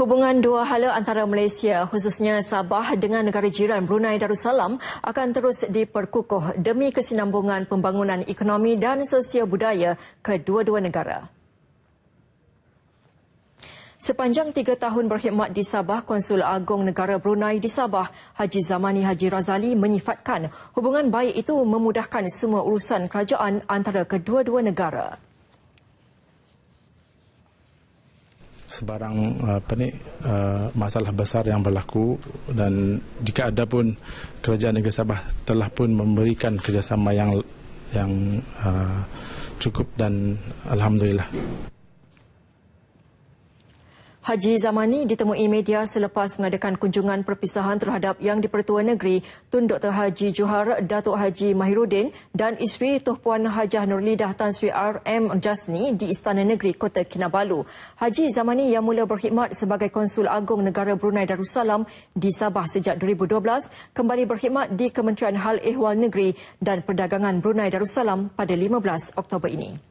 Hubungan dua hala antara Malaysia khususnya Sabah dengan negara jiran Brunei Darussalam akan terus diperkukuh demi kesinambungan pembangunan ekonomi dan sosial budaya kedua-dua negara. Sepanjang tiga tahun berkhidmat di Sabah, Konsul Agong Negara Brunei di Sabah, Haji Zamani Haji Razali menyifatkan hubungan baik itu memudahkan semua urusan kerajaan antara kedua-dua negara. Sebarang apa ni uh, masalah besar yang berlaku dan jika ada pun kerajaan negeri Sabah telah pun memberikan kerjasama yang yang uh, cukup dan alhamdulillah Haji Zamani ditemui media selepas mengadakan kunjungan perpisahan terhadap Yang di-Pertua Negeri Tun Dr. Haji Johar Datuk Haji Mahiruddin dan isteri Tuh Puan Hajah Nurlidah Tan Sri R.M. Jasni di Istana Negeri Kota Kinabalu. Haji Zamani yang mula berkhidmat sebagai Konsul Agong Negara Brunei Darussalam di Sabah sejak 2012 kembali berkhidmat di Kementerian Hal Ehwal Negeri dan Perdagangan Brunei Darussalam pada 15 Oktober ini.